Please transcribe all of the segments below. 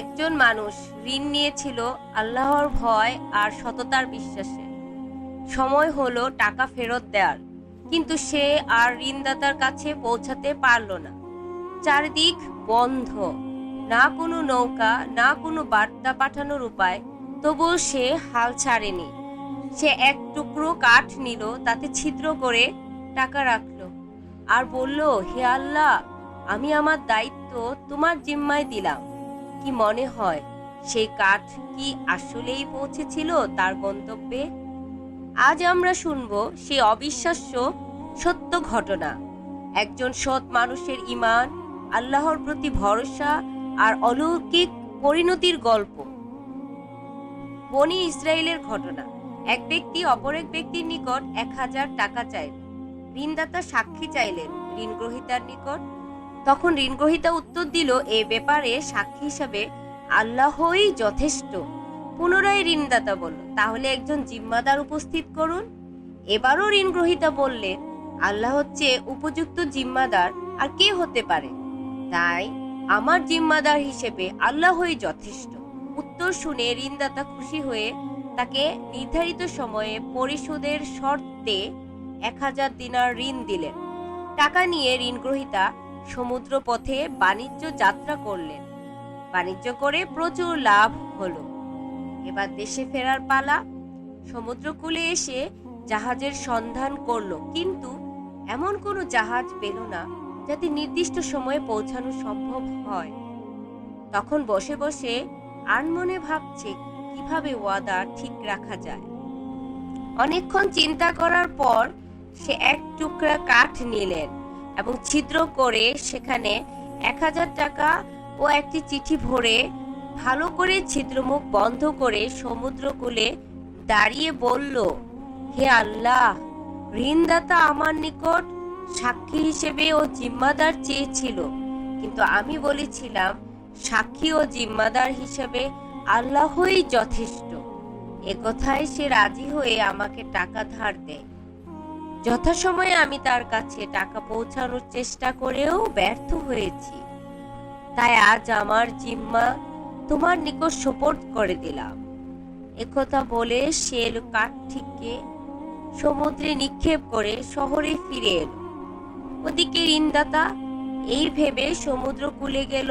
একজন মানুষ ঋণ নিয়েছিল আল্লাহর ভয় আর সততার বিশ্বাসে। সময় হলো টাকা ফেরত দেওয়ার কিন্তু সে আর ঋণদাতার কাছে পৌঁছাতে পারল না। চারিদিক বন্ধ, না কোনো নৌকা, না কোনো বার্তা পাঠানোর উপায়, তবুও সে হাল ছাড়েনি। সে এক টুকরো কাঠ নিল, তাতে ছিদ্র করে টাকা রাখল আর বলল, হে আল্লাহ, আমি আমার দায়িত্ব তোমার জিম্মায় দিলাম। কি মনে হয়? সেই কাঠ কি আসলেই পৌঁছেছিল তার গন্তব্যে? আজ আমরা শুনব সেই অবিশ্বাস্য সত্য ঘটনা। একজন সৎ মানুষের ইমান আল্লাহর প্রতি ভরসা আর অলৌকিক পরিণতির গল্প। বনি ইসরায়েলের ঘটনা। এক ব্যক্তি অপর এক ব্যক্তির নিকট এক হাজার টাকা চাইলেন ঋণদাতা সাক্ষী চাইলেন ঋণ গ্রহীতার নিকট। তখন ঋণগ্রহীতা উত্তর দিল, এ ব্যাপারে সাক্ষী হিসাবে আল্লাহই যথেষ্ট। পুনরায় ঋণদাতা বলল তাহলে একজন জিম্মাদার উপস্থিত করুন। এবারও ঋণগ্রহীতা বললেন, আল্লাহ হচ্ছে উপযুক্ত জিম্মাদার, আর কে হতে পারে? তাই আমার জিম্মাদার হিসেবে আল্লাহই যথেষ্ট। উত্তর শুনে ঋণদাতা খুশি হয়ে তাকে নির্ধারিত সময়ে পরিশোধের শর্তে এক হাজার দিনার ঋণ দিলেন। টাকা নিয়ে ঋণগ্রহীতা সমুদ্র পথে বাণিজ্য যাত্রা করলেন। বাণিজ্য করে প্রচুর লাভ হলো। এবার দেশে ফেরার পালা। সমুদ্রকূলে এসে জাহাজের সন্ধান করল, কিন্তু এমন কোনো জাহাজ পেল না যাতে নির্দিষ্ট সময়ে পৌঁছানো সম্ভব হয়। তখন বসে বসে আনমনে ভাবছে কীভাবে ওয়াদা ঠিক রাখা যায়। অনেকক্ষণ চিন্তা করার পর সে এক টুকরা কাঠ নিলেন। এবং ছিদ্র করে সেখানে এক হাজার টাকা ও একটি চিঠি ভরে ভালো করে ছিদ্রমুখ বন্ধ করে সমুদ্রকূলে দাঁড়িয়ে বলল, হে আল্লাহ, ঋণদাতা আমার নিকট সাক্ষী হিসেবে ও জিম্মাদার চেয়েছিল। কিন্তু আমি বলেছিলাম, সাক্ষী ও জিম্মাদার হিসেবে আল্লাহই যথেষ্ট। একথায় সে রাজি হয়ে আমাকে টাকা ধার দেয়। যথাসময়ে আমি তার কাছে টাকা পৌঁছানোর চেষ্টা করেও ব্যর্থ হয়েছি। তাই আজ আমার জিম্মা তোমার নিকট সোপর্দ করে দিলাম। একথা বলে সে কাঠটিকে সমুদ্রে নিক্ষেপ করে শহরে ফিরে এলো। ওদিকে ঋণদাতা এই ভেবে সমুদ্র কূলে গেল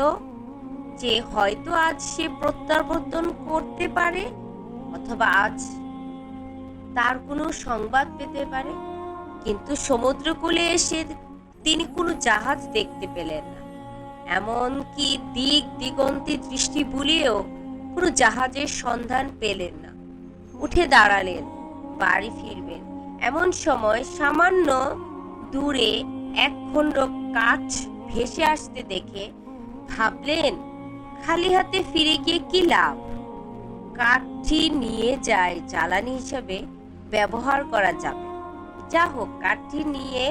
যে হয়তো আজ সে প্রত্যাবর্তন করতে পারে অথবা আজ তার কোনো সংবাদ পেতে পারে। কিন্তু সমুদ্রকূলে এসে তিনি কোনো জাহাজ দেখতে পেলেন না। এমনকি দিক দিগন্তে দৃষ্টি বুলিয়েও কোনো জাহাজের সন্ধান পেলেন না। উঠে দাঁড়ালেন, বাড়ি ফিরবেন। এমন সময় সামান্য দূরে এক খণ্ড কাঠ ভেসে আসতে দেখে ভাবলেন, খালি হাতে ফিরে গিয়ে কি লাভ? কাঠটি নিয়ে যায় জ্বালানি হিসেবে ব্যবহার করা যাবে। যা হোক কাঠটি নিয়ে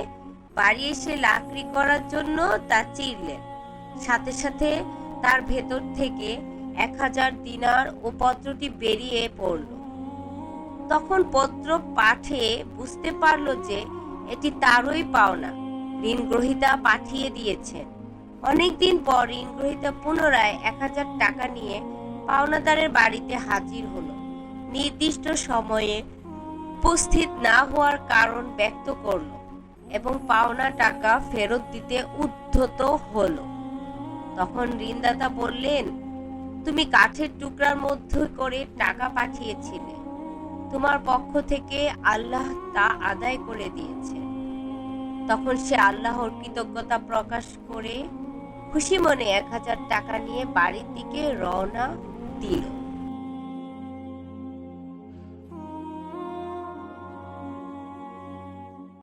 বাড়ি এসে লাকড়ি করার জন্য তা চিরলেন। সাথে সাথে তার ভেতর থেকে এক হাজার দিনার ও পত্রটি বেরিয়ে পড়ল। তখন পত্র পাঠে বুঝতে পারল যে এটি তারই পাওনা। ঋণ গ্রহীতা পাঠিয়ে দিয়েছেন। অনেকদিন পর ঋণ গ্রহীতা পুনরায় এক হাজার টাকা নিয়ে পাওনাদারের বাড়িতে হাজির হলো। নির্দিষ্ট সময়ে উপস্থিত না হওয়ার কারণ ব্যক্ত করল এবং পাওনা টাকা ফেরত দিতে উদ্ধত হলো। তখন ঋণদাতা বললেন, তুমি কাঠের টুকরার মধ্যে করে টাকা পাঠিয়েছিলে। তোমার পক্ষ থেকে আল্লাহ তা আদায় করে দিয়েছে। তখন সে আল্লাহর কৃতজ্ঞতা প্রকাশ করে খুশি মনে এক হাজার টাকা নিয়ে বাড়ির দিকে রওনা দিল।